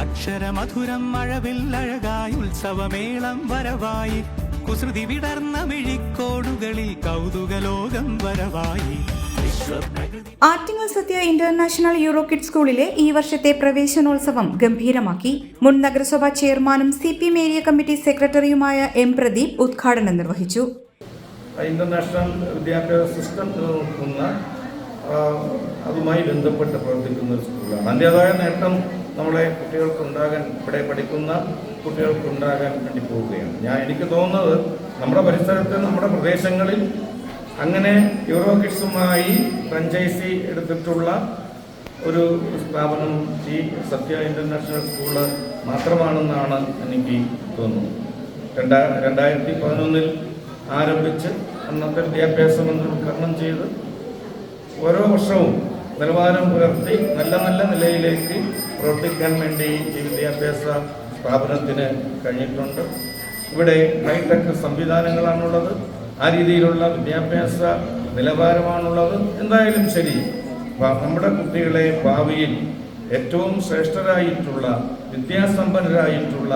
അക്ഷരമധുരം മഴവിൽ അഴകായി ഉത്സവമേളം വരവായി. കുസൃതി വിടർന്ന മിഴിക്കോടുകളിൽ കൗതുകലോകം വരവായി. Attingal Sathya international euro kid സ്കൂളിലെ ഈ വർഷത്തെ പ്രവേശനോത്സവം ഗംഭീരമാക്കി. മുൻ നഗരസഭാ ചെയർമാനും C P M area committee സെക്രട്ടറിയുമായ എം പ്രദീപ് ഉദ്ഘാടനം നിർവഹിച്ചു. ഇന്റർനാഷണൽ വിദ്യാഭ്യാസ സിസ്റ്റം നിലനിർത്തുന്ന അതുമായി ബന്ധപ്പെട്ട് പ്രവർത്തിക്കുന്ന ഒരു സ്കൂളാണ്. അതിന്റെതായ നേട്ടം നമ്മളെ കുട്ടികൾക്കുണ്ടാകാൻ ഇവിടെ പഠിക്കുന്ന കുട്ടികൾക്കുണ്ടാകാൻ വേണ്ടി പോവുകയാണ്. ഞാൻ എനിക്ക് തോന്നുന്നത് നമ്മുടെ പരിസരത്ത് നമ്മുടെ പ്രദേശങ്ങളിൽ അങ്ങനെ യൂറോ കിഡ്സുമായി ഫ്രഞ്ചൈസി എടുത്തിട്ടുള്ള ഒരു സ്ഥാപനം ഈ സത്യ ഇന്റർനാഷണൽ സ്കൂൾ മാത്രമാണെന്നാണ് എനിക്ക് തോന്നുന്നത്. രണ്ടാ രണ്ടായിരത്തി പതിനൊന്നിൽ ആരംഭിച്ച് അന്നത്തെ വിദ്യാഭ്യാസ മന്ത്രി ഉദ്ഘാടനം ചെയ്ത് ഓരോ വർഷവും നിലവാരം പുലർത്തി നല്ല നല്ല നിലയിലേക്ക് പ്രവർത്തിക്കാൻ വേണ്ടി ഈ വിദ്യാഭ്യാസ സ്ഥാപനത്തിന് കഴിഞ്ഞിട്ടുണ്ട്. ഇവിടെ ഹൈടെക് സംവിധാനങ്ങളാണുള്ളത്. ആ രീതിയിലുള്ള വിദ്യാഭ്യാസ നിലവാരമാണുള്ളത്. എന്തായാലും ശരി നമ്മുടെ കുട്ടികളെ ഭാവിയിൽ ഏറ്റവും ശ്രേഷ്ഠരായിട്ടുള്ള വിദ്യാസമ്പന്നരായിട്ടുള്ള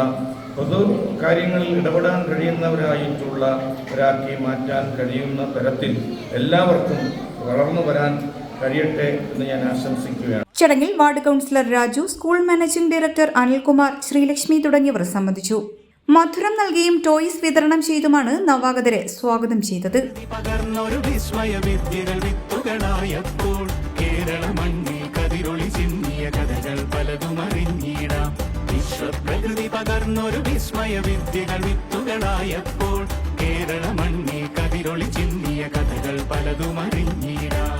പൊതു കാര്യങ്ങളിൽ ഇടപെടാൻ കഴിയുന്നവരായിട്ടുള്ള ഒരാക്കി മാറ്റാൻ കഴിയുന്ന തരത്തിൽ എല്ലാവർക്കും വളർന്നു വരാൻ കഴിയട്ടെ എന്ന് ഞാൻ ആശംസിക്കുകയാണ്. ചടങ്ങിൽ ward councillor Raju school managing director Anilkumar Sreelakshmi തുടങ്ങിയവർ സംബന്ധിച്ചു. മധുരം നൽകിയും ടോയ്സ് വിതരണം ചെയ്തുമാണ് നവാഗതരെ സ്വാഗതം ചെയ്തത്. പകർന്നൊരു വിസ്മയ വിദ്യകൾ വിത്തുകളായപ്പോൾ കേരള മണ്ണിൽ കതിരൊളി ചിന്നിയ കഥകൾ പലതും അറിഞ്ഞിടാം. വിശ്വപ്രകൃതി പകർന്നൊരു വിസ്മയ വിദ്യകൾ വിത്തുകളായപ്പോൾ കേരള മണ്ണിൽ കതിരൊളി ചിന്നിയ കഥകൾ പലതും അറിഞ്ഞിടാം.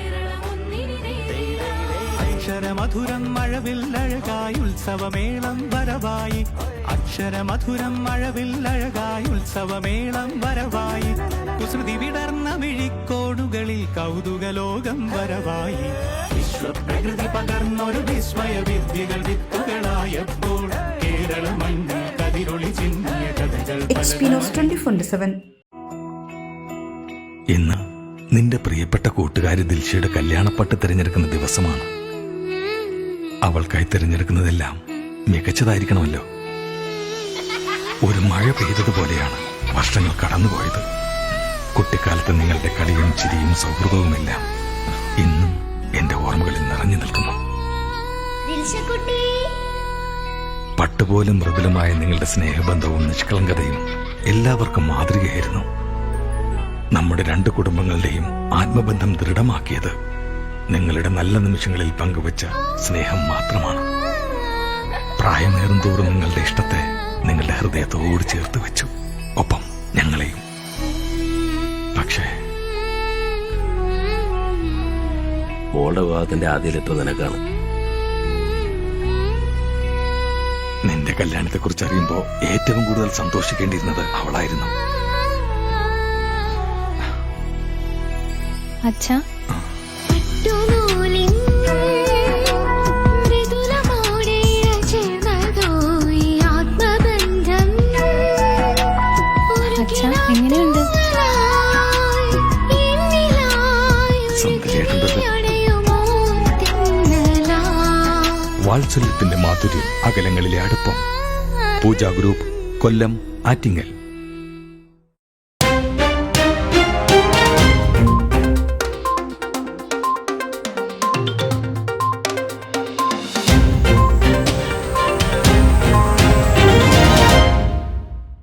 അക്ഷരമധുരം മഴവിൽ അഴകായി ഉത്സവമേളം വരവായി. അക്ഷരമധുരം മഴവിൽ അഴകായി ഉത്സവമേളം വരവായി. കുസൃതി വിടർന്ന വിഴിക്കോടുകളിൽ കൗതുകലോകം വരവായി. വിശ്വപ്രകൃതി പകർന്നൊരു വിസ്മയ വിദ്യകൾ വിത്തുകളായപ്പോൾ കേരള മണ്ണിൽ കതിരൊളി ചിന്നിയ കഥകൾ ഇന്ന് നിന്റെ പ്രിയപ്പെട്ട കൂട്ടുകാരി ദിൽഷയുടെ കല്യാണപ്പട്ട് തിരഞ്ഞെടുക്കുന്ന ദിവസമാണ്. അവൾക്കായി തിരഞ്ഞെടുക്കുന്നതെല്ലാം മികച്ചതായിരിക്കണമല്ലോ. ഒരു മഴ പെയ്തതുപോലെയാണ് വർഷങ്ങൾ കടന്നുപോയത്. കുട്ടിക്കാലത്ത് നിങ്ങളുടെ കളിയും ചിരിയും സൗഹൃദവുമെല്ലാം ഇന്നും എന്റെ ഓർമ്മകളിൽ നിറഞ്ഞു നിൽക്കുന്നു. പട്ടുപോലും മൃദുലമായ നിങ്ങളുടെ സ്നേഹബന്ധവും നിഷ്കളങ്കതയും എല്ലാവർക്കും മാതൃകയായിരുന്നു. നമ്മുടെ രണ്ട് കുടുംബങ്ങളുടെയും ആത്മബന്ധം ദൃഢമാക്കിയത് നിങ്ങളുടെ നല്ല നിമിഷങ്ങളിൽ പങ്കുവച്ച സ്നേഹം മാത്രമാണ്. പ്രായമേറും തോറും നിങ്ങളുടെ ഇഷ്ടത്തെ നിങ്ങളുടെ ഹൃദയത്തോട് ചേർത്ത് വെച്ചു. ഒപ്പം ഞങ്ങളെയും. പക്ഷേ മോളുടെ വിവാഹത്തിന്റെ ആദ്യയിലെത്തും നിനക്കാണ്. നിന്റെ കല്യാണത്തെ കുറിച്ച് അറിയുമ്പോ ഏറ്റവും കൂടുതൽ സന്തോഷിക്കേണ്ടിയിരുന്നത് അവളായിരുന്നു. അച്ഛാ തിന്നലാ വാത്സല്യത്തിന്റെ മാധുര്യം അകലങ്ങളിലെ അടുപ്പം. പൂജാ ഗ്രൂപ്പ് കൊല്ലം ആറ്റിങ്ങൽ.